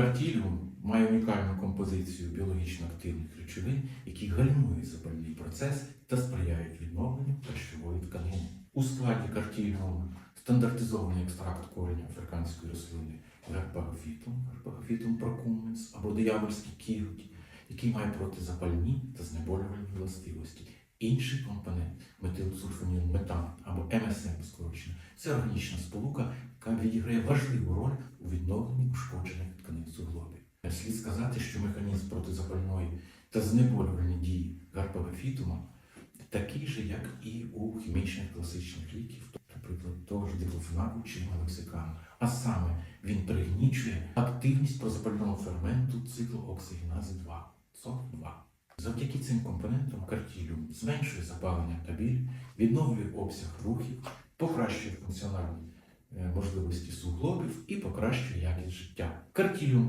Картіліум має унікальну композицію біологічно активних речовин, які гальмують запальний процес та сприяють відновленню харчової тканини. У складі картіліуму стандартизований екстракт кореня африканської рослини герпагофітум, герпагофітум прокумens або диявольський кіготь, який має протизапальні та знеболювальні властивості. Інший компонент метилсульфоніл метан або МСМ скорочено це органічна сполука, яка відіграє важливу роль Слід сказати, що механізм протизапальної та знеболювальної дії гарпагофітума такий же, як і у хімічних класичних ліків, наприклад, того ж диклофенаку чи мелоксикану. А саме він пригнічує активність прозапального ферменту циклу оксигенази 2 СО2. Завдяки цим компонентам картіліум зменшує запалення та біль, відновлює обсяг рухів, покращує функціональні е, можливості суглобів і покращує якість життя. Картіліум